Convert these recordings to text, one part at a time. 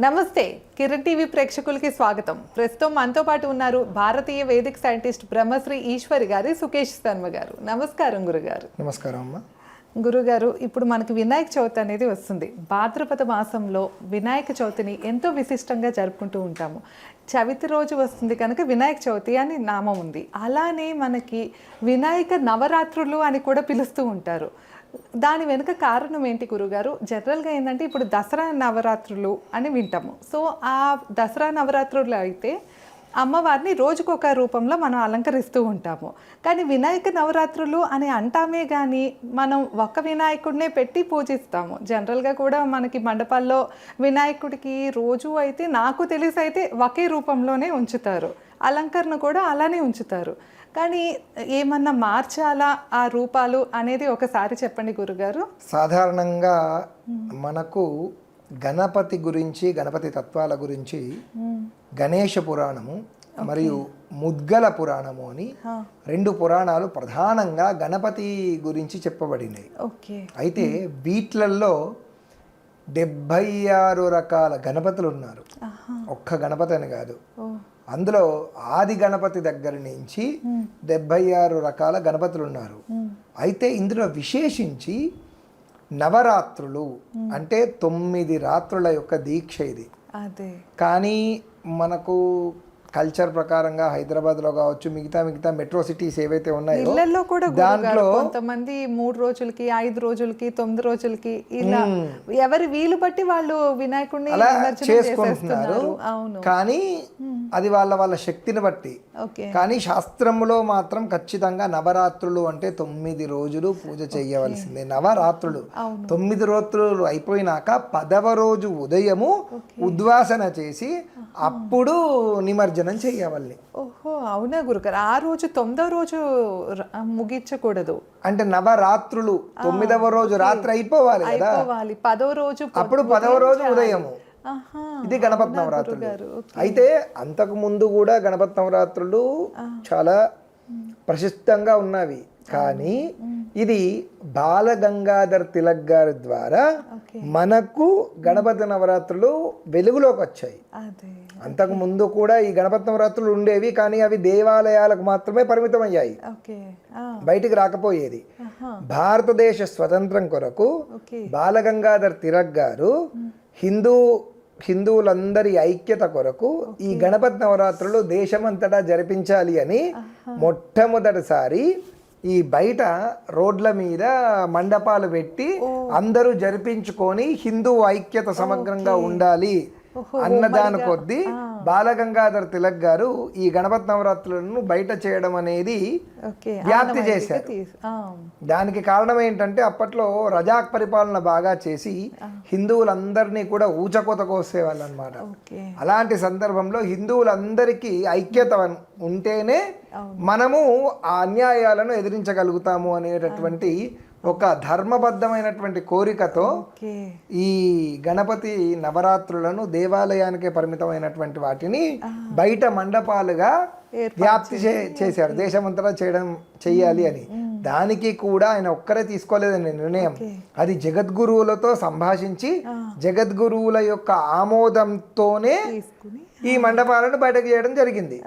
నమస్తే కిరణ్ టీవీ ప్రేక్షకులకి స్వాగతం. ప్రస్తుతం మనతో పాటు ఉన్నారు భారతీయ వేదిక సైంటిస్ట్ బ్రహ్మశ్రీ ఈశ్వరి గారి సుకేష్ శర్మ గారు. నమస్కారం గురుగారు. నమస్కారం అమ్మ. గురుగారు ఇప్పుడు మనకి వినాయక చవితి అనేది వస్తుంది. భాద్రపద మాసంలో వినాయక చవితిని ఎంతో విశిష్టంగా జరుపుకుంటూ ఉంటాము. చవితి రోజు వస్తుంది కనుక వినాయక చవితి అని నామం ఉంది. అలానే మనకి వినాయక నవరాత్రులు అని కూడా పిలుస్తూ ఉంటారు. దాని వెనుక కారణం ఏంటి గురుగారు? జనరల్గా ఏంటంటే ఇప్పుడు దసరా నవరాత్రులు అని వింటాము. సో ఆ దసరా నవరాత్రులు అయితే అమ్మవారిని రోజుకొక రూపంలో మనం అలంకరిస్తూ ఉంటాము. కానీ వినాయక నవరాత్రులు అని అంటామే కానీ మనం ఒక్క వినాయకుడినే పెట్టి పూజిస్తాము. జనరల్గా కూడా మనకి మండపాల్లో వినాయకుడికి రోజు అయితే నాకు తెలిసి అయితే ఒకే రూపంలోనే ఉంచుతారు. అలంకరణ కూడా అలానే ఉంచుతారు. కానీ ఏమన్నా మార్చాలా ఆ రూపాలు అనేది ఒకసారి చెప్పండి గురుగారు. సాధారణంగా మనకు గణపతి గురించి గణపతి తత్వాల గురించి గణేష పురాణము మరియు ముద్గల పురాణము అని రెండు పురాణాలు ప్రధానంగా గణపతి గురించి చెప్పబడినాయి. ఓకే. అయితే వీటిలలో డెబ్భై ఆరు రకాల గణపతులు ఉన్నారు. ఒక్క గణపతి అని కాదు. అందులో ఆది గణపతి దగ్గర నుంచి డెబ్బై ఆరు రకాల గణపతులు ఉన్నారు అయితే ఇందులో విశేషించి నవరాత్రులు అంటే తొమ్మిది రాత్రుల యొక్క దీక్ష ఇది. కానీ మనకు కల్చర్ ప్రకారంగా హైదరాబాద్లో కావచ్చు మిగతా మిగతా మెట్రో సిటీస్ ఏవైతే ఉన్నాయో ఇళ్ళలో కూడా దాంట్లో కొంతమంది మూడు రోజులకి ఐదు రోజులకి తొమ్మిది రోజులకి ఇలా ఎవరి వీలు బట్టి వాళ్ళు వినాయకుడిని చేసుకుంటున్నారు. కానీ అది వాళ్ళ వాళ్ళ శక్తిని బట్టి. కానీ శాస్త్రంలో మాత్రం ఖచ్చితంగా నవరాత్రులు అంటే తొమ్మిది రోజులు పూజ చేయవలసిందే నవరాత్రులు. తొమ్మిది రోజులు అయిపోయినాక పదవ రోజు ఉదయము ఉద్వాసన చేసి అప్పుడు నిమజ్జనం చేయవల్లి ఓహో అవునా గురుగారు? ఆ రోజు తొమ్మిదో రోజు ముగించకూడదు. అంటే నవరాత్రులు తొమ్మిదవ రోజు రాత్రి అయిపోవాలి కదా? అయిపోవాలి. పదో రోజు అప్పుడు పదవ రోజు ఉదయము. ఇది గణపతి నవరాత్రులు. అయితే అంతకు ముందు కూడా గణపతి నవరాత్రులు చాలా ప్రసిద్ధంగా ఉన్నవి. కానీ ఇది బాల గంగాధర్ తిలక్ గారి ద్వారా మనకు గణపతి నవరాత్రులు వెలుగులోకి వచ్చాయి. అంతకు ముందు కూడా ఈ గణపతి నవరాత్రులు ఉండేవి కానీ అవి దేవాలయాలకు మాత్రమే పరిమితం అయ్యాయి ఓకే. ఆ, బయటికి రాకపోయేది. భారతదేశ స్వతంత్రం కొరకు బాలగంగాధర్ తిలక్ గారు హిందూ హిందువులందరి ఐక్యత కొరకు ఈ గణపతి నవరాత్రులు దేశమంతటా జరిపించాలి అని మొట్టమొదటిసారి ఈ బయట రోడ్ల మీద మండపాలు పెట్టి అందరూ జరిపించుకొని హిందూ ఐక్యత సమగ్రంగా ఉండాలి. అన్నదాని కొద్దీ బాలగంగాధర్ తిలక్ గారు ఈ గణపతి నవరాత్రులను బయట చేయడం అనేది వ్యాప్తి చేశారు. దానికి కారణం ఏంటంటే అప్పట్లో రజాక్ పరిపాలన బాగా చేసి హిందువులందరినీ కూడా ఊచకోత కోసేవాళ్ళు అనమాట అలాంటి సందర్భంలో హిందువులందరికీ ఐక్యత ఉంటేనే మనము ఆ అన్యాయాలను ఎదిరించగలుగుతాము అనేటటువంటి ఒక ధర్మబద్ధమైనటువంటి కోరికతో ఈ గణపతి నవరాత్రులను దేవాలయానికే పరిమితమైనటువంటి వాటిని బయట మండపాలుగా వ్యాప్తి చే చేశారు. దేశమంతటా చేయడం చెయ్యాలి అని. దానికి కూడా ఆయన ఒక్కరే తీసుకోలేదని నిర్ణయం. అది జగద్గురువులతో సంభాషించి జగద్గురువుల యొక్క ఆమోదంతోనే ఈ మండపాలను బయటకు చేయడం జరిగింది.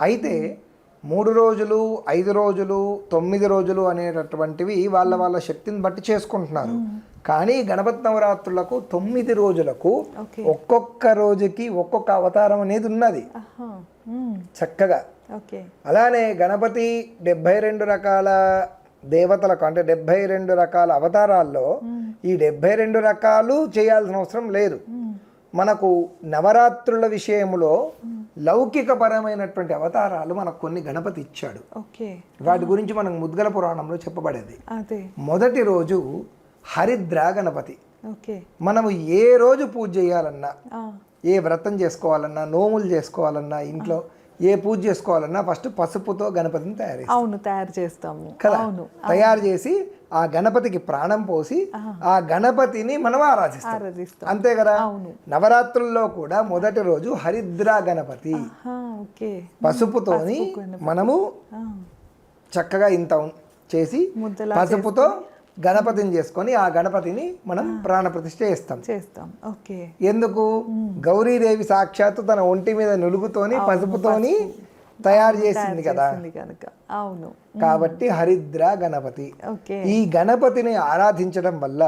అయితే మూడు రోజులు ఐదు రోజులు తొమ్మిది రోజులు అనేటటువంటివి వాళ్ళ వాళ్ళ శక్తిని బట్టి చేసుకుంటున్నారు. కానీ గణపతి నవరాత్రులకు తొమ్మిది రోజులకు ఒక్కొక్క రోజుకి ఒక్కొక్క అవతారం అనేది ఉన్నది. ఉమ్, చక్కగా. అలానే గణపతి డెబ్భై రెండు రకాల దేవతలకు అంటే డెబ్భై రెండు రకాల అవతారాల్లో ఈ డెబ్భై రెండు రకాలు చేయాల్సిన అవసరం లేదు. మనకు నవరాత్రుల విషయంలో లౌకికపరమైనటువంటి అవతారాలు మనకు కొన్ని గణపతి ఇచ్చాడు. వాటి గురించి మనకు ముద్గల పురాణంలో చెప్పబడేది. మొదటి రోజు హరిద్ర గణపతి మనము ఏ రోజు పూజ చేయాలన్నా ఏ వ్రతం చేసుకోవాలన్నా నోములు చేసుకోవాలన్నా ఇంట్లో ఏ పూజ చేసుకోవాలన్నా ఫస్ట్ పసుపుతో గణపతిని తయారు అవును తయారు చేస్తాము. కదా? తయారు చేసి ఆ గణపతికి ప్రాణం పోసి ఆ గణపతిని మనం ఆరాధిస్తాం. అంతే కదా. నవరాత్రుల్లో కూడా మొదటి రోజు హరిద్ర గణపతి. పసుపుతోని మనము చక్కగా ఇంత చేసి పసుపుతో గణపతిని చేసుకొని ఆ గణపతిని మనం ప్రాణప్రతిష్ఠ చేస్తాం. చేస్తాం. ఓకే. ఎందుకు? గౌరీదేవి సాక్షాత్తు తన ఒంటి మీద నులుగుతోని పసుపుతోని తయారు చేసింది కదా. అవును. కాబట్టి హరిద్ర గణపతి. ఈ గణపతిని ఆరాధించడం వల్ల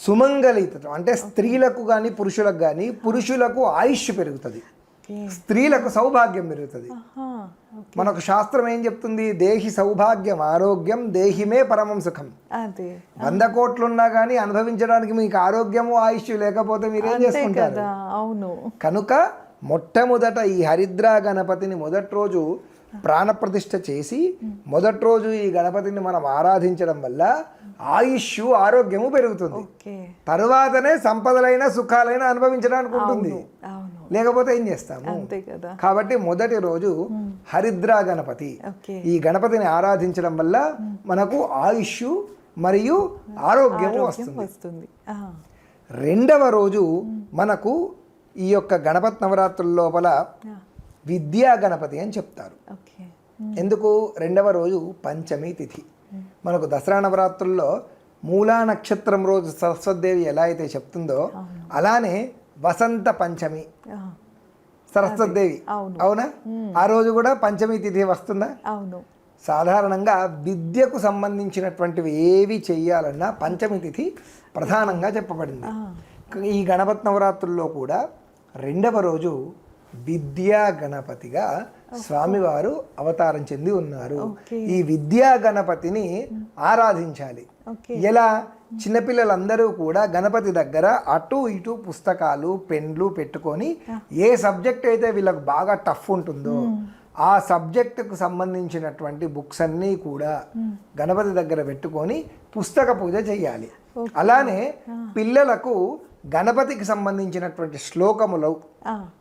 సుమంగళితత్వం అంటే స్త్రీలకు కానీ పురుషులకు కానీ పురుషులకు ఆయుష్ పెరుగుతుంది. స్త్రీలకు సౌభాగ్యం పెరుగుతుంది. మనకు శాస్త్రం ఏం చెప్తుంది? దేహి సౌభాగ్యం ఆరోగ్యం దేహిమే పరమం సుఖం. వంద కోట్లున్నా కానీ అనుభవించడానికి మీకు ఆరోగ్యము ఆయుష్ లేకపోతే మీరేం చేసుకుంటారు? అవును. కనుక మొట్టమొదట ఈ హరిద్రా గణపతిని మొదటి రోజు ప్రాణప్రతిష్ఠ చేసి మొదటి రోజు ఈ గణపతిని మనం ఆరాధించడం వల్ల ఆయుష్ ఆరోగ్యము పెరుగుతుంది. తరువాతనే సంపదలైన సుఖాలైన అనుభవించడానికి ఉంటుంది. లేకపోతే ఏం చేస్తాము? కాబట్టి మొదటి రోజు హరిద్రా గణపతి ఈ గణపతిని ఆరాధించడం వల్ల మనకు ఆయుష్ మరియు ఆరోగ్యము వస్తుంది. రెండవ రోజు మనకు ఈ యొక్క గణపతి నవరాత్రుల లోపల విద్యా గణపతి అని చెప్తారు. ఎందుకు? రెండవ రోజు పంచమి తిథి. మనకు దసరా నవరాత్రుల్లో మూలా నక్షత్రం రోజు సరస్వతిదేవి ఎలా అయితే చెప్తుందో అలానే వసంత పంచమి. సరస్వతిదేవి. అవును. ఆ రోజు కూడా పంచమి తిథి వస్తుందా? అవును. సాధారణంగా విద్యకు సంబంధించినటువంటివి ఏవి చెయ్యాలన్నా పంచమి తిథి ప్రధానంగా చెప్పబడింది. ఈ గణపతి నవరాత్రుల్లో కూడా రెండవ రోజు విద్యా గణపతిగా స్వామివారు అవతారం చెంది ఉన్నారు. ఈ విద్యా గణపతిని ఆరాధించాలి ఎలా? చిన్నపిల్లలందరూ కూడా గణపతి దగ్గర అటు ఇటు పుస్తకాలు పెన్లు పెట్టుకొని ఏ సబ్జెక్ట్ అయితే వీళ్ళకి బాగా టఫ్ ఉంటుందో ఆ సబ్జెక్టుకు సంబంధించినటువంటి బుక్స్ అన్నీ కూడా గణపతి దగ్గర పెట్టుకొని పుస్తక పూజ చేయాలి అలానే పిల్లలకు గణపతికి సంబంధించినటువంటి శ్లోకములు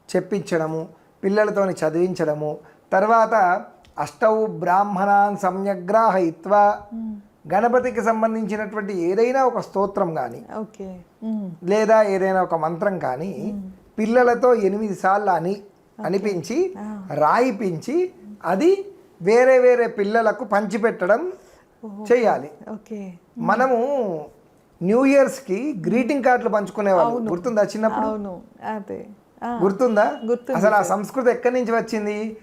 చెప్పించడము పిల్లలతోని చదివించడము తర్వాత అష్టౌ బ్రాహ్మణాన్ సమ్యగ్రాహయిత్వా గణపతికి సంబంధించినటువంటి ఏదైనా ఒక స్తోత్రం కానీ లేదా ఏదైనా ఒక మంత్రం కానీ పిల్లలతో ఎనిమిది సార్లు అని అనిపించి రాయిపించి అది వేరే వేరే పిల్లలకు పంచిపెట్టడం చేయాలి. ఓకే. మనము న్యూ ఇయర్స్కి గ్రీటింగ్ కార్డులు పంచుకునేవాళ్ళు. గుర్తుందా చిన్నప్పుడు? అవును. అదే. గుర్తుందా? అసలు ఆ సంస్కృతి ఎక్కడి నుంచి వచ్చింది?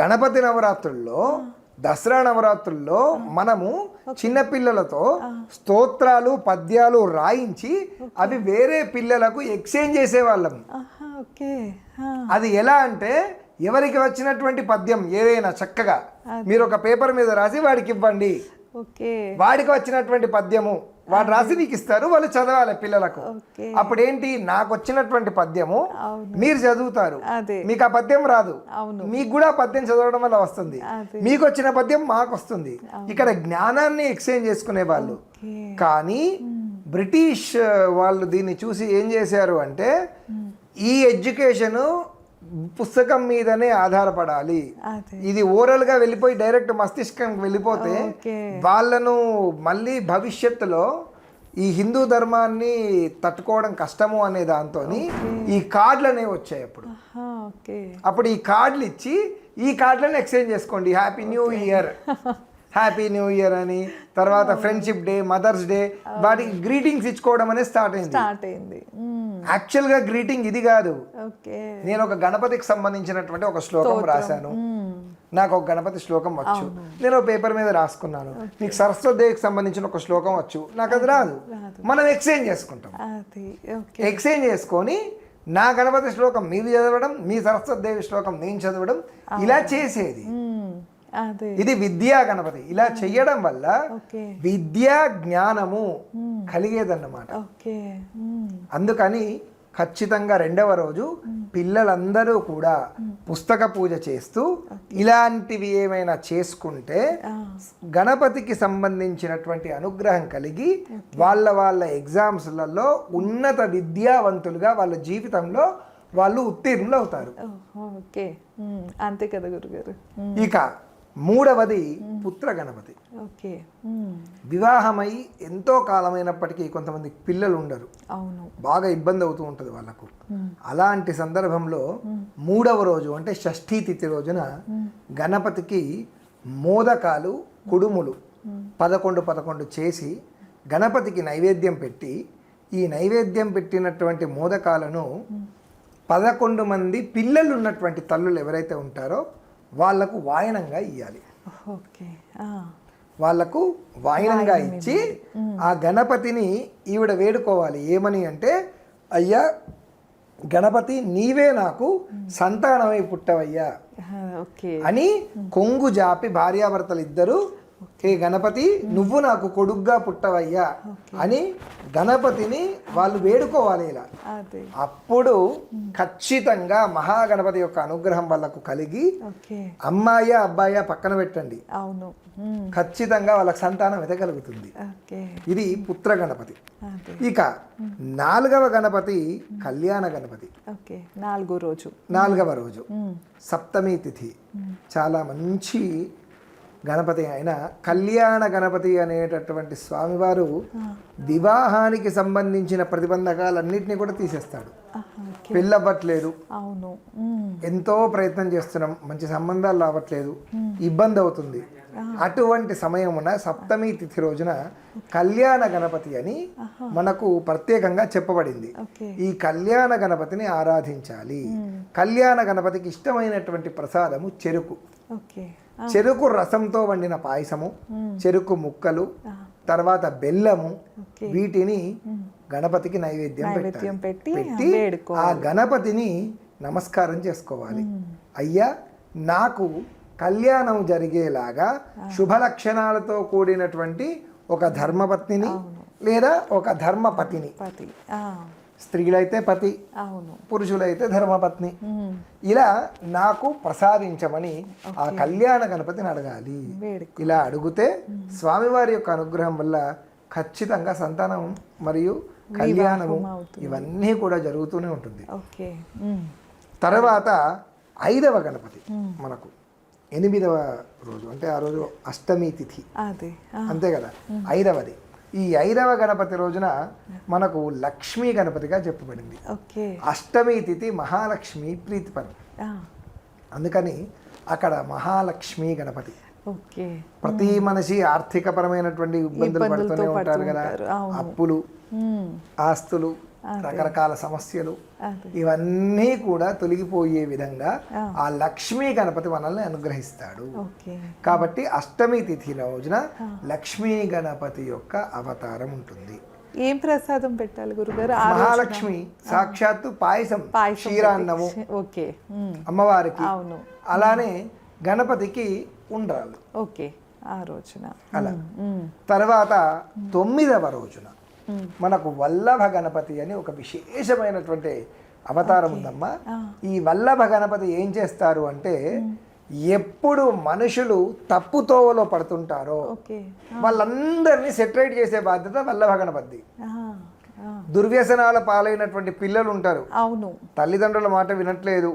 గణపతి నవరాత్రుల్లో దసరా నవరాత్రుల్లో మనము చిన్నపిల్లలతో స్తోత్రాలు పద్యాలు రాయించి అవి వేరే పిల్లలకు ఎక్స్చేంజ్ చేసేవాళ్ళం. అది ఎలా అంటే ఎవరికి వచ్చినటువంటి పద్యం ఏదైనా చక్కగా మీరు ఒక పేపర్ మీద రాసి వాడికి ఇవ్వండి. వాడికి వచ్చినటువంటి పద్యము వాడు రాసి నీకు ఇస్తారు వాళ్ళు చదవాలి పిల్లలకు. ఓకే. అప్పుడేంటి? నాకు వచ్చినటువంటి పద్యము మీరు చదువుతారు. మీకు ఆ పద్యం రాదు. మీకు కూడా పద్యం చదవడం వల్ల వస్తుంది. మీకు వచ్చిన పద్యం మాకు వస్తుంది. ఇక్కడ జ్ఞానాన్ని ఎక్స్చేంజ్ చేసుకునే వాళ్ళు. కానీ బ్రిటిష్ వాళ్ళు దీన్ని చూసి ఏం చేశారు అంటే ఈ ఎడ్యుకేషన్ పుస్తకం మీదనే ఆధారపడాలి. ఇది ఓరల్గా వెళ్ళిపోయి డైరెక్ట్ మస్తిష్కంకి వెళ్ళిపోతే వాళ్ళను మళ్ళీ భవిష్యత్తులో ఈ హిందూ ధర్మాన్ని తట్టుకోవడం కష్టము అనే దాంతో ఈ కార్డులు అనేవి వచ్చాయి అప్పుడు. అప్పుడు ఈ కార్డులు ఇచ్చి ఈ కార్డులను ఎక్స్చేంజ్ చేసుకోండి. Happy new year. Happy new year అని తర్వాత ఫ్రెండ్షిప్ డే మదర్స్ డే వాటికి గ్రీటింగ్స్ ఇచ్చుకోవడం అనేది స్టార్ట్ అయింది. స్టార్ట్ అయింది. ఉమ్, యాక్చువల్గా గ్రీటింగ్ ఇది కాదు. నేను ఒక గణపతికి సంబంధించినటువంటి ఒక శ్లోకం రాశాను. ఉమ్, నాకు ఒక గణపతి శ్లోకం వచ్చు. నేను ఒక పేపర్ మీద రాసుకున్నాను. నీకు సరస్వతి దేవికి సంబంధించిన ఒక శ్లోకం వచ్చు. నాకు అది రాదు. మనం ఎక్స్చేంజ్ చేసుకుంటాం. ఎక్స్చేంజ్ చేసుకొని నా గణపతి శ్లోకం మీరు చదవడం మీ సరస్వతి దేవి శ్లోకం నేను చదవడం ఇలా చేసేది. అదే ఇది విద్యా గణపతి. ఇలా చెయ్యడం వల్ల ఓకే. విద్యా జ్ఞానము కలిగేదన్నమాట. ఓకే. ఉమ్, అందుకని ఖచ్చితంగా రెండవ రోజు పిల్లలందరూ కూడా పుస్తక పూజ చేస్తూ ఇలాంటివి ఏమైనా చేసుకుంటే గణపతికి సంబంధించినటువంటి అనుగ్రహం కలిగి వాళ్ళ వాళ్ళ ఎగ్జామ్స్లలో ఉన్నత విద్యావంతులుగా వాళ్ళ జీవితంలో వాళ్ళు ఉత్తీర్ణులు అవుతారు. ఓకే. అంతే కదా గురుగారు. ఇక మూడవది పుత్ర గణపతి. ఓకే. వివాహమై ఎంతో కాలమైనప్పటికీ కొంతమంది పిల్లలు ఉండరు అవును. బాగా ఇబ్బంది అవుతూ ఉంటుంది వాళ్ళకు. అలాంటి సందర్భంలో మూడవ రోజు అంటే షష్ఠీ తిథి రోజున గణపతికి మోదకాలు కుడుములు పదకొండు పదకొండు చేసి గణపతికి నైవేద్యం పెట్టి ఈ నైవేద్యం పెట్టినటువంటి మోదకాలను పదకొండు మంది పిల్లలు ఉన్నటువంటి తల్లులు ఎవరైతే ఉంటారో వాళ్ళకు వాయనంగా ఇవ్వాలి ఓకే. వాళ్ళకు వాయనంగా ఇచ్చి ఆ గణపతిని ఈవిడ వేడుకోవాలి. ఏమని అంటే అయ్యా గణపతి నీవే నాకు సంతానమై పుట్టవయ్యా అని కొంగు జాపి భార్యాభర్తలు ఇద్దరు హే గణపతి నువ్వు నాకు కొడుగ్గా పుట్టవయ్యా అని గణపతిని వాళ్ళు వేడుకోవాలి ఇలా. అప్పుడు ఖచ్చితంగా మహాగణపతి యొక్క అనుగ్రహం వాళ్ళకు కలిగి అమ్మాయ అబ్బాయ పక్కన పెట్టండి. అవును. ఖచ్చితంగా వాళ్ళకి సంతానం ఎదగలుగుతుంది ఇది పుత్ర గణపతి. ఇక నాలుగవ గణపతి కళ్యాణ గణపతి. నాలుగో రోజు. నాలుగవ రోజు. సప్తమి తిథి. చాలా మంచి గణపతి అయిన కళ్యాణ గణపతి అనేటటువంటి స్వామివారు వివాహానికి సంబంధించిన ప్రతిబంధకాలన్నింటినీ కూడా తీసేస్తాడు. పెళ్ళవ్వట్లేదు. అవును. ఎంతో ప్రయత్నం చేస్తున్నాం. మంచి సంబంధాలు రావట్లేదు. ఇబ్బంది అవుతుంది. అటువంటి సమయమున సప్తమి తిథి రోజున కళ్యాణ గణపతి అని మనకు ప్రత్యేకంగా చెప్పబడింది. ఈ కళ్యాణ గణపతిని ఆరాధించాలి. కళ్యాణ గణపతికి ఇష్టమైనటువంటి ప్రసాదము చెరుకు. చెరుకు రసంతో వండిన పాయసము చెరుకు ముక్కలు తర్వాత బెల్లము వీటిని గణపతికి నైవేద్యం పెట్టి ఆ గణపతిని నమస్కారం చేసుకోవాలి. అయ్యా నాకు కళ్యాణం జరిగేలాగా శుభ లక్షణాలతో కూడినటువంటి ఒక ధర్మపత్నిని లేదా ఒక ధర్మపతిని. స్త్రీలైతే పతి పురుషులైతే ధర్మపత్ని. ఇలా నాకు ప్రసాదించమని ఆ కళ్యాణ గణపతిని అడగాలి. ఇలా అడిగితే స్వామివారి యొక్క అనుగ్రహం వల్ల ఖచ్చితంగా సంతానం మరియు కళ్యాణము. ఇవన్నీ కూడా జరుగుతూనే ఉంటుంది. తర్వాత ఐదవ గణపతి మనకు. ఎనిమిదవ రోజు అంటే ఆ రోజు అష్టమి తిథి. అంతే కదా? ఐదవది. ఈ ఐదవ గణపతి రోజున మనకు లక్ష్మీ గణపతిగా చెప్పబడింది. ఓకే. అష్టమి తిథి మహాలక్ష్మి ప్రీతిపరం అందుకని అక్కడ మహాలక్ష్మి గణపతి. ఓకే. ప్రతి మనిషి ఆర్థికపరమైనటువంటి ఇబ్బందులు పడుతూనే ఉంటారు కదా. అప్పులు ఆస్తులు రకరకాల సమస్యలు ఇవన్నీ కూడా తొలగిపోయే విధంగా ఆ. లక్ష్మీ గణపతి మనల్ని అనుగ్రహిస్తాడు. కాబట్టి అష్టమి తిథి రోజున లక్ష్మీ గణపతి యొక్క అవతారం ఉంటుంది. ఏం ప్రసాదం పెట్టాలి గురుగారు? మహాలక్ష్మి సాక్షాత్తు పాయసం క్షీరాన్నము ఓకే. అమ్మవారికి. అవును. అలానే గణపతికి ఉండ్రాలు ఓకే. ఆ రోజున. అలా. తర్వాత తొమ్మిదవ రోజున. మనకు వల్లభ గణపతి అని ఒక విశేషమైనటువంటి అవతారం ఉందమ్మా. ఈ వల్లభ గణపతి ఏం చేస్తారు అంటే ఎప్పుడు మనుషులు తప్పుతోవలో పడుతుంటారో ఓకే. వాళ్ళందరినీ సెటరేట్ చేసే బాధ్యత వల్లభ గణపతి దుర్వ్యసనాల పాలైనటువంటి పిల్లలు ఉంటారు అవును. తల్లిదండ్రుల మాట వినట్లేదు.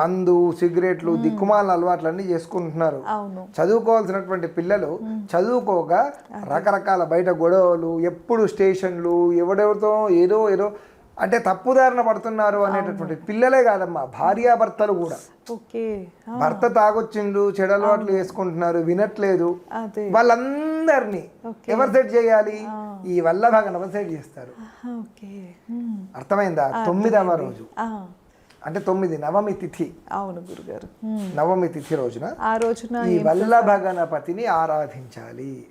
మందు సిగరెట్లు దిక్కుమాల అలవాట్లన్నీ చేసుకుంటున్నారు. చదువుకోవాల్సినటువంటి పిల్లలు చదువుకోగా రకరకాల బయట గొడవలు ఎప్పుడు స్టేషన్లు ఎవడెవరితో ఏదో ఏదో అంటే తప్పుదారిన పడుతున్నారు అనేటటువంటి పిల్లలే కాదమ్మా భార్యాభర్తలు కూడా. భర్త తాగొచ్చిండు చెడు అలవాట్లు వేసుకుంటున్నారు వినట్లేదు. వాళ్ళందరినీ ఎవరు సెట్ చేయాలి? ఈ వల్లభ సెట్ చేస్తారు. అర్థమైందా? తొమ్మిదవ రోజు. అంటే తొమ్మిది నవమి తిథి. అవును గురుగారు. నవమి తిథి రోజున ఆ రోజున ఈ వల్లభ గణపతిని ఆరాధించాలి.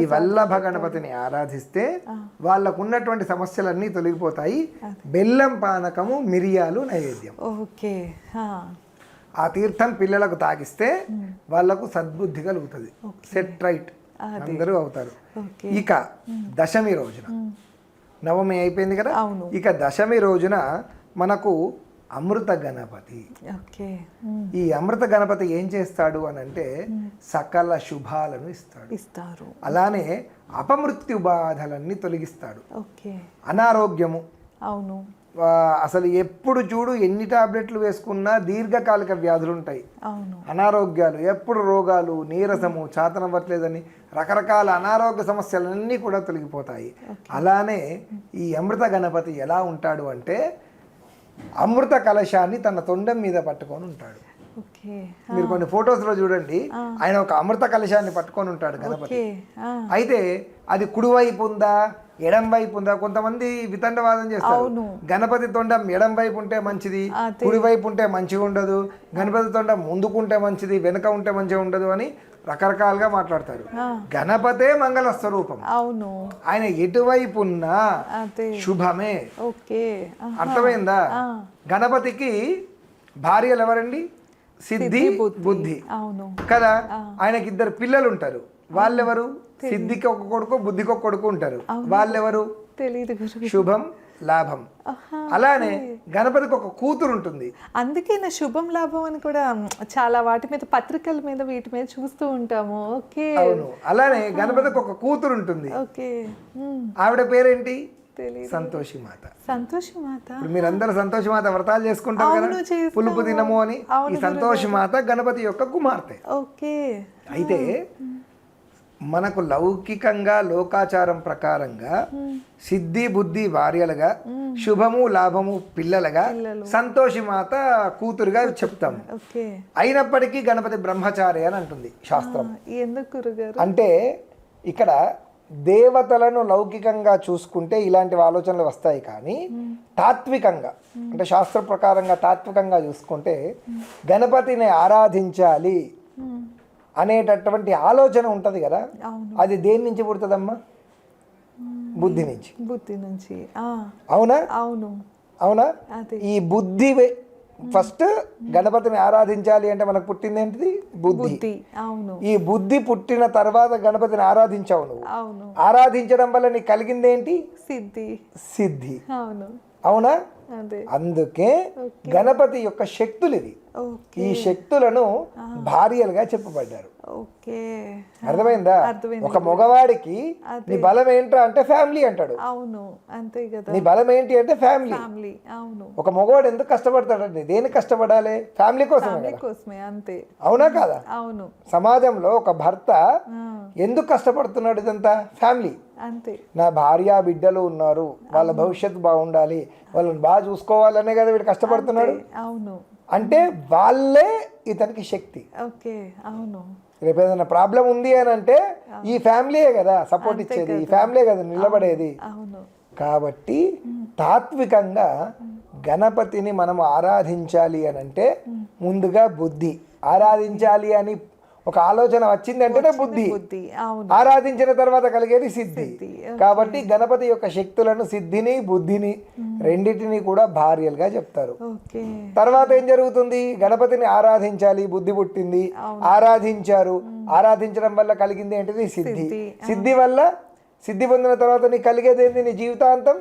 ఈ వల్లభ గణపతిని ఆరాధిస్తే వాళ్ళకు ఉన్నటువంటి సమస్యలన్నీ తొలగిపోతాయి. బెల్లం పానకము మిరియాలు నైవేద్యం. ఓకే ఆ, ఆ తీర్థం పిల్లలకు తాగిస్తే వాళ్ళకు సద్బుద్ధి కలుగుతుంది. సెట్ రైట్ అందరూ అవుతారు. ఇక దశమి రోజున. నవమి అయిపోయింది కదా? అవును. ఇక దశమి రోజున మనకు అమృత గణపతి. ఈ అమృత గణపతి ఏం చేస్తాడు అని అంటే సకల శుభాలను ఇస్తాడు. ఇస్తారు. అలానే అపమృత్యు బాధలన్నీ తొలగిస్తాడు. ఓకే. అనారోగ్యము. అవును. అసలు ఎప్పుడు చూడు ఎన్ని టాబ్లెట్లు వేసుకున్నా దీర్ఘకాలిక వ్యాధులు ఉంటాయి. అనారోగ్యాలు ఎప్పుడు రోగాలు నీరసము చాతనవ్వట్లేదని రకరకాల అనారోగ్య సమస్యలన్నీ కూడా తొలగిపోతాయి. అలానే ఈ అమృత గణపతి ఎలా ఉంటాడు అంటే అమృత కలశాన్ని తన తొండం మీద పట్టుకొని ఉంటాడు. మీరు కొన్ని ఫొటోస్లో చూడండి. ఆయన ఒక అమృత కలశాన్ని పట్టుకొని ఉంటాడు గణపతి. అయితే అది కుడివైపు ఉందా? ఎడం వైపు ఉందా? కొంతమంది వితండవాదం చేస్తారు. గణపతి తొండం ఎడం వైపు ఉంటే మంచిది అదే. కుడివైపు ఉంటే మంచిగా ఉండదు గణపతి తొండం ముందుకుంటే మంచిది వెనుక ఉంటే మంచిగా ఉండదు అని రకరకాలుగా మాట్లాడతారు. గణపతే మంగళ స్వరూపం అవును. ఆయన ఎటువైపు ఉన్నా శుభమే. ఓకే. అర్థమైందా. గణపతికి భార్యలు ఎవరండి సిద్ధి బుద్ధి. అవును. కదా? ఆయనకి ఇద్దరు పిల్లలు ఉంటారు వాళ్ళెవరు? సిద్ధికి ఒక కొడుకు బుద్ధికి ఒక కొడుకు ఉంటారు. వాళ్ళెవరు? తెలియదు శుభం లాభం. అలానే గణపతికి ఒక కూతురు ఉంటుంది. అందుకే నా శుభం లాభం అని కూడా చాలా వాటి మీద పత్రికల మీద వీటి మీద చూస్తూ ఉంటాము. ఓకే. అవును. అలానే గణపతికి ఒక కూతురు ఉంటుంది. ఓకే. ఆవిడ పేరేంటి? సంతోషి మాత. సంతోషి మాత. మీరందరూ సంతోషి మాత వ్రతాలు చేసుకుంటారు కదా. పులుపు తినము అని. ఈ సంతోషి మాత గణపతి యొక్క కుమార్తె. ఓకే. అయితే మనకు లౌకికంగా లోకాచారం ప్రకారంగా సిద్ధి బుద్ధి భార్యలుగా శుభము లాభము పిల్లలుగా సంతోషి మాత కూతురుగా చెప్తాం. ఓకే. అయినప్పటికీ గణపతి బ్రహ్మచారి అని అంటుంది శాస్త్రం. అంటే ఇక్కడ దేవతలను లౌకికంగా చూసుకుంటే ఇలాంటి ఆలోచనలు వస్తాయి కానీ తాత్వికంగా అంటే శాస్త్ర ప్రకారంగా తాత్వికంగా చూసుకుంటే గణపతిని ఆరాధించాలి అనేటటువంటి ఆలోచన ఉంటది కదా. అది దేని నుంచి పుడుతుందమ్మా? బుద్ధి నుంచి. బుద్ధి నుంచి. అవునా? అవును. అవునా? ఈ బుద్ధి ఫస్ట్ గణపతిని ఆరాధించాలి అంటే మనకు పుట్టింది ఏంటిది? బుద్ధి. అవును. ఈ బుద్ధి పుట్టిన తర్వాత గణపతిని ఆరాధించావు నువ్వు. అవును. ఆరాధించడం వల్ల నీకు కలిగింది ఏంటి? సిద్ధి. సిద్ధి. అవును. అవునా? అదే. అందుకే గణపతి యొక్క శక్తులు ఇది ఈ శక్తులను భార్యలుగా చెప్పబడ్డారు. అర్థమైందా? ఒక మగవాడికి నీ బలం ఏంట్రా అంటే ఫ్యామిలీ అంటాడు. అవును అంతే కదా. నీ బలం ఏంటి అంటే ఫ్యామిలీ. అవును. ఒక మగవాడు ఎందుకు కష్టపడతాడండి దేనికి కష్టపడాలి? ఫ్యామిలీ కోసమే అంతే. అవునా కాదా? అవును. సమాజంలో ఒక భర్త ఎందుకు కష్టపడుతున్నాడు ఇదంతా? ఫ్యామిలీ. అంతే. నా భార్య బిడ్డలు ఉన్నారు వాళ్ళ భవిష్యత్తు బాగుండాలి వాళ్ళని బాగా చూసుకోవాలనే కదా వీడు కష్టపడుతున్నాడు. అవును. అంటే వాళ్ళే ఇతనికి శక్తి. ఓకే అవును. రేపు ఏదైనా ప్రాబ్లం ఉంది అని అంటే ఈ ఫ్యామిలీయే కదా సపోర్ట్ ఇచ్చేది. ఈ ఫ్యామిలీ కదా నిలబడేది. అవును కాబట్టి తాత్వికంగా గణపతిని మనం ఆరాధించాలి అని అంటే ముందుగా బుద్ధి. ఆరాధించాలి అని ఒక ఆలోచన వచ్చింది అంటేనే బుద్ధి. ఆరాధించిన తర్వాత కలిగేది సిద్ధి. కాబట్టి గణపతి యొక్క శక్తులను సిద్ధిని బుద్ధిని రెండిటిని కూడా భార్యలుగా చెప్తారు. తర్వాత ఏం జరుగుతుంది? గణపతిని ఆరాధించాలి బుద్ధి పుట్టింది. ఆరాధించారు. ఆరాధించడం వల్ల కలిగింది ఏంటిది సిద్ధి. సిద్ధి, సిద్ధి వల్ల సిద్ధి పొందిన తర్వాత నీకు కలిగేది ఏంది? నీ జీవితాంతం?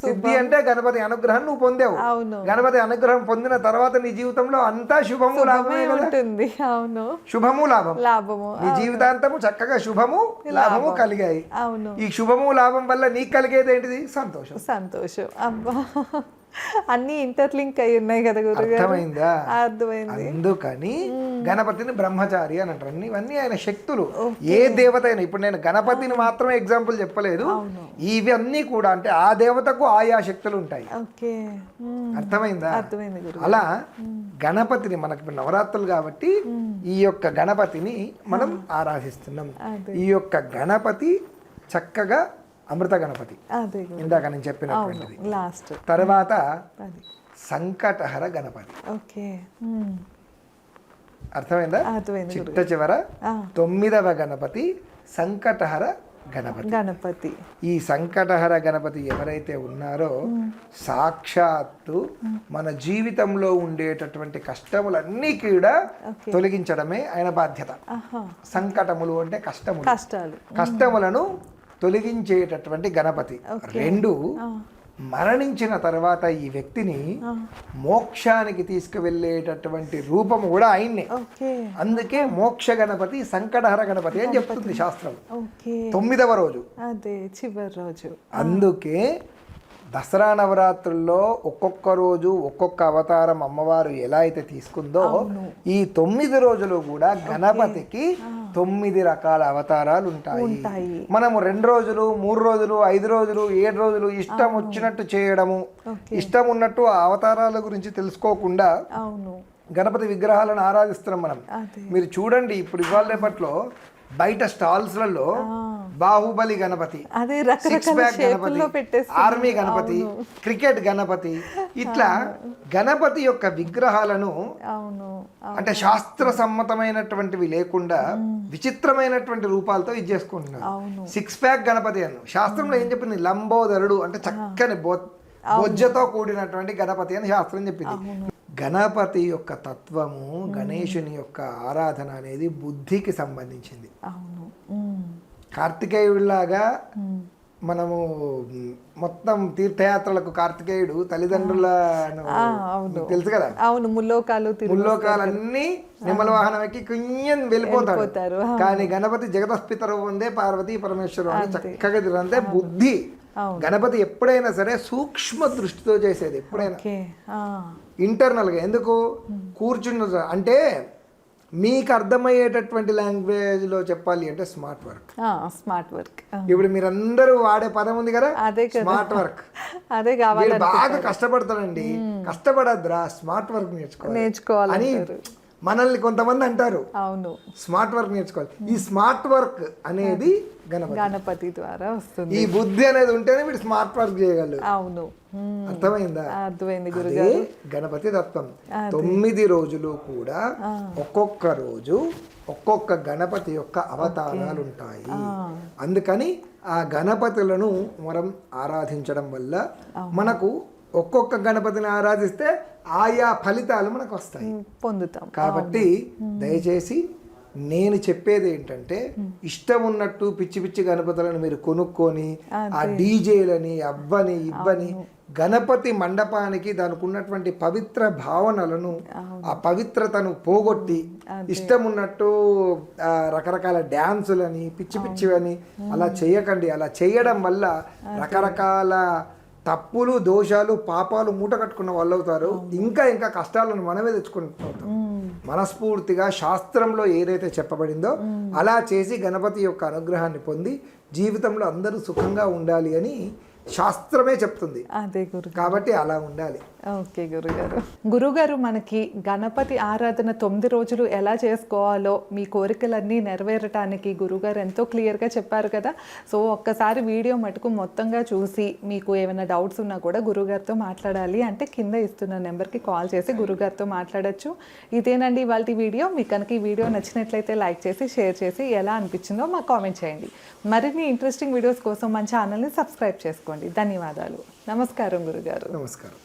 సిద్ధి అంటే గణపతి అనుగ్రహం నువ్వు పొందావు. అవును. గణపతి అనుగ్రహం పొందిన తర్వాత నీ జీవితంలో అంతా శుభము లాభమే ఉంటుంది. అవును. శుభము లాభం లాభము. నీ జీవితాంతము చక్కగా శుభము లాభము కలిగాయి. అవును. ఈ శుభము లాభం వల్ల నీకు కలిగేది ఏంటిది? సంతోషం. సంతోషం. అబ్బా. అన్ని ఇంటర్లింక్ అయి ఉన్నాయి కదా గురుగారు. అర్థమైందా? అర్థమైంది. అందుకని గణపతిని బ్రహ్మచారి అని అంటారు. అన్ని- ఇవన్నీ ఆయన శక్తులు. ఏ దేవత అయినా ఇప్పుడు నేను గణపతిని మాత్రమే ఎగ్జాంపుల్ చెప్పలేదు. ఇవన్నీ కూడా అంటే ఆ దేవతకు ఆయా శక్తులు ఉంటాయి. అర్థమైందా? అర్థమైంది అలా గణపతిని మనకి నవరాత్రులు కాబట్టి ఈ యొక్క గణపతిని మనం ఆరాధిస్తున్నాం. ఈ యొక్క గణపతి చక్కగా అమృత గణపతి. ఇందాక నేను చెప్పినటువంటిది. లాస్ట్ తర్వాత సంకటహర గణపతి. ఓకే. అర్థమైందా? చిట్ట చివర తొమ్మిదవ గణపతి సంకటహర గణపతి. గణపతి. ఈ సంకటహర గణపతి ఎవరైతే ఉన్నారో సాక్షాత్తు మన జీవితంలో ఉండేటటువంటి కష్టములన్నీ కూడా తొలగించడమే ఆయన బాధ్యత. సంకటములు అంటే కష్టములు. కష్టాలు. కష్టములను తొలగించేటటువంటి గణపతి. రెండు మరణించిన తర్వాత ఈ వ్యక్తిని మోక్షానికి తీసుకువెళ్ళేటటువంటి రూపము కూడా ఆయన్నే. అందుకే మోక్ష గణపతి సంకటహర గణపతి అని చెప్తుంది శాస్త్రం తొమ్మిదవ రోజు. అదే చివరి రోజు. అందుకే దసరా నవరాత్రుల్లో ఒక్కొక్క రోజు ఒక్కొక్క అవతారం అమ్మవారు ఎలా అయితే తీసుకుందో ఈ తొమ్మిది రోజులు కూడా గణపతికి తొమ్మిది రకాల అవతారాలు ఉంటాయి. మనము రెండు రోజులు మూడు రోజులు ఐదు రోజులు ఏడు రోజులు ఇష్టం వచ్చినట్టు చేయడము ఇష్టం ఉన్నట్టు ఆ అవతారాల గురించి తెలుసుకోకుండా గణపతి విగ్రహాలను ఆరాధిస్తున్నాం మనం. మీరు చూడండి ఇప్పుడు ఇవాళ రేపట్లో బయట స్టాల్స్లలో బాహుబలి గణపతి అదే. ఆర్మీ గణపతి క్రికెట్ గణపతి ఇట్లా గణపతి యొక్క విగ్రహాలను అంటే శాస్త్ర సమ్మతమైనటువంటివి లేకుండా విచిత్రమైనటువంటి రూపాలతో ఇది చేసుకుంటున్నారు. సిక్స్ ప్యాక్ గణపతి అన్న. శాస్త్రంలో ఏం చెప్పింది? లంబోదరుడు అంటే చక్కని బొ బొజ్జతో కూడినటువంటి గణపతి అని శాస్త్రం చెప్పింది. గణపతి యొక్క తత్వము గణేశుని యొక్క ఆరాధన అనేది బుద్ధికి సంబంధించింది. అవును. కార్తికేయుడిలాగా. మనము మొత్తం తీర్థయాత్రలకు కార్తికేయుడు అవును. తెలుసు కదా? అవును ముల్లోకాలు ముల్లోకాలన్నీ నిమ్మల వాహనం ఎక్కి వెళ్ళిపోతాడు. వెళ్ళిపోతారు, కానీ గణపతి జగదస్పితరు ఉందే పార్వతీ పరమేశ్వరు అని చక్కగా తిరుగు. అంటే బుద్ధి. గణపతి ఎప్పుడైనా సరే సూక్ష్మ దృష్టితో చేసేది ఎప్పుడైనా. ఓకే ఆ. ఇంటర్నల్గా ఎందుకు? కూర్చున్న అంటే మీకు అర్థమయ్యేటటువంటి లాంగ్వేజ్లో చెప్పాలి అంటే స్మార్ట్ వర్క్. Smart work. ఇప్పుడు మీరందరూ వాడే పదం ఉంది కదా? అదే స్మార్ట్ వర్క్. అదే కావాలి బాగా కష్టపడతాడండి కష్టపడద్దురా స్మార్ట్ వర్క్ నేర్చుకోవాలి. అని నేర్చుకోవాలంటారు మనల్ని కొంతమంది అంటారు. అవును. స్మార్ట్ వర్క్ నేర్చుకోవాలి. ఈ స్మార్ట్ వర్క్ అనేది గణపతి. గణపతి ద్వారా వస్తుంది. ఈ బుద్ధి అనేది ఉంటేనే వీడు స్మార్ట్ వర్క్ చేయగలరు. అవును. అర్థమైందా? అర్థమైంది గురు అదే గణపతి తత్వం. తొమ్మిది రోజులు కూడా ఒక్కొక్క రోజు ఒక్కొక్క గణపతి యొక్క అవతారాలు ఉంటాయి. అందుకని ఆ గణపతులను మనం ఆరాధించడం వల్ల మనకు ఒక్కొక్క గణపతిని ఆరాధిస్తే ఆయా ఫలితాలు మనకు వస్తాయి. పొందుతాం. కాబట్టి దయచేసి నేను చెప్పేది ఏంటంటే ఇష్టం ఉన్నట్టు పిచ్చి పిచ్చి గణపతులను మీరు కొనుక్కొని ఆ డీజేలని అవ్వని ఇవ్వని గణపతి మండపానికి దానికి ఉన్నటువంటి పవిత్ర భావనలను ఆ పవిత్రతను పోగొట్టి ఇష్టం ఉన్నట్టు రకరకాల డ్యాన్సులని పిచ్చి పిచ్చివని అలా చేయకండి. అలా చేయడం వల్ల రకరకాల తప్పులు దోషాలు పాపాలు మూట కట్టుకున్న వాళ్ళు అవుతారు ఇంకా ఇంకా కష్టాలను మనమే తెచ్చుకుంటాం మనస్ఫూర్తిగా శాస్త్రంలో ఏదైతే చెప్పబడిందో అలా చేసి గణపతి యొక్క అనుగ్రహాన్ని పొంది జీవితంలో అందరూ సుఖంగా ఉండాలి అని శాస్త్రమే చెప్తుంది. అదే గురు కాబట్టి అలా ఉండాలి. ఓకే గురుగారు. గురుగారు మనకి గణపతి ఆరాధన తొమ్మిది రోజులు ఎలా చేసుకోవాలో మీ కోరికలన్నీ నెరవేరటానికి గురుగారు ఎంతో క్లియర్గా చెప్పారు కదా. సో ఒక్కసారి వీడియో మటుకు మొత్తంగా చూసి మీకు ఏమైనా డౌట్స్ ఉన్నా కూడా గురుగారితో మాట్లాడాలి అంటే కింద ఇస్తున్న నెంబర్కి కాల్ చేసి గురుగారితో మాట్లాడొచ్చు. ఇదేనండి ఇవాళ వీడియో. మీకు కనుక ఈ వీడియో నచ్చినట్లయితే లైక్ చేసి షేర్ చేసి ఎలా అనిపించిందో మాకు కామెంట్ చేయండి. మరిన్ని ఇంట్రెస్టింగ్ వీడియోస్ కోసం మన ఛానల్ని సబ్స్క్రైబ్ చేసుకోండి. ధన్యవాదాలు. నమస్కారం గురుగారు. నమస్కారం.